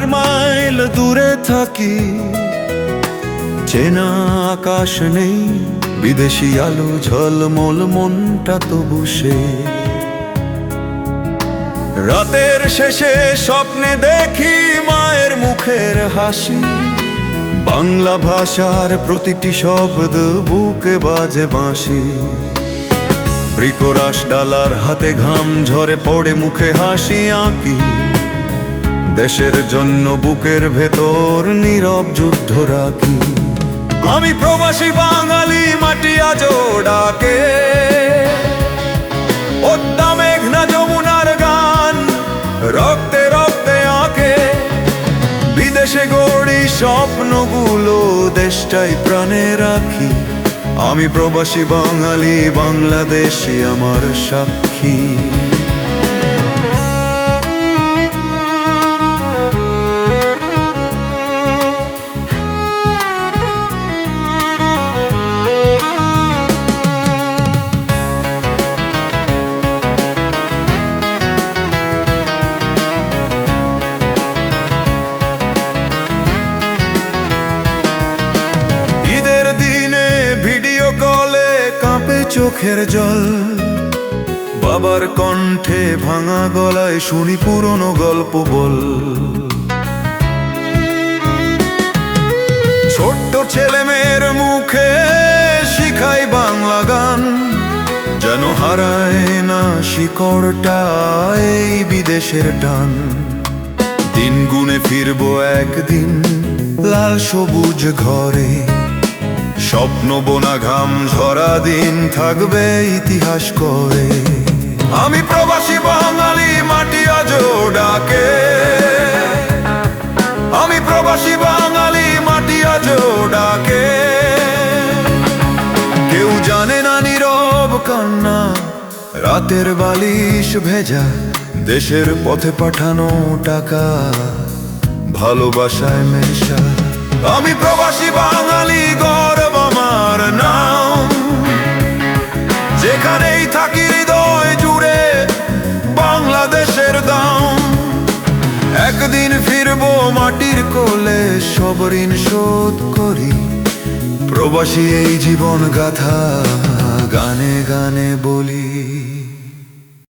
হাজার মাইল দূরে থাকি। চেনা আকাশ নেই, বিদেশি আলো ঝলমল মনটা তো বসে রাতের শেষে স্বপ্নে দেখি মায়ের মুখের হাসি। বাংলা ভাষার প্রতিটি শব্দ বুকে বাজে বাঁশি। বৃকরাস ডালার হাতে ঘাম ঝরে পড়ে মুখে হাসি আঁকি। দেশের জন্য বুকের ভেতর নীরব যুদ্ধ রাখি। আমি প্রবাসী বাঙালি, মাটি আজো ডাকে। মেঘনা যমুনার গান রক্তে রক্তে আঁকে। বিদেশে গড়ি স্বপ্নগুলো দেশটাই প্রাণে রাখি। আমি প্রবাসী বাঙালি বাংলাদেশি আমার সাক্ষী। চোখের জল। বাবার কণ্ঠে ভাঙা গলায় শুনি পুরনো গল্প বল। ছোট্ট ছেলে মেয়ের মুখে শিখাই বাংলা গান। যেন হারায় না শিকড়টা এই বিদেশের টান। দিন গুনে ফিরবো একদিন লাল সবুজ ঘরে। স্বপ্ন বোনা ঘাম ঝরা দিন থাকবে ইতিহাস করে। আমি প্রবাসী বাঙালি, মাটি আজো ডাকে। আমি প্রবাসী বাঙালি, মাটি আজো ডাকে। কেউ জানে না নীরব কান্না, রাতের বালিশ ভেজা, দেশের পথে পাঠানো টাকা, ভালোবাসায় মেশা। আমি প্রবাসী বাঙালি যেখানেই থাকি হৃদয় জুড়ে বাংলাদেশের দাম। একদিন ফিরবো মাটির কোলে, সব ঋণ শোধ করি। প্রবাসী এই জীবন গাথা, গানে গানে বলি।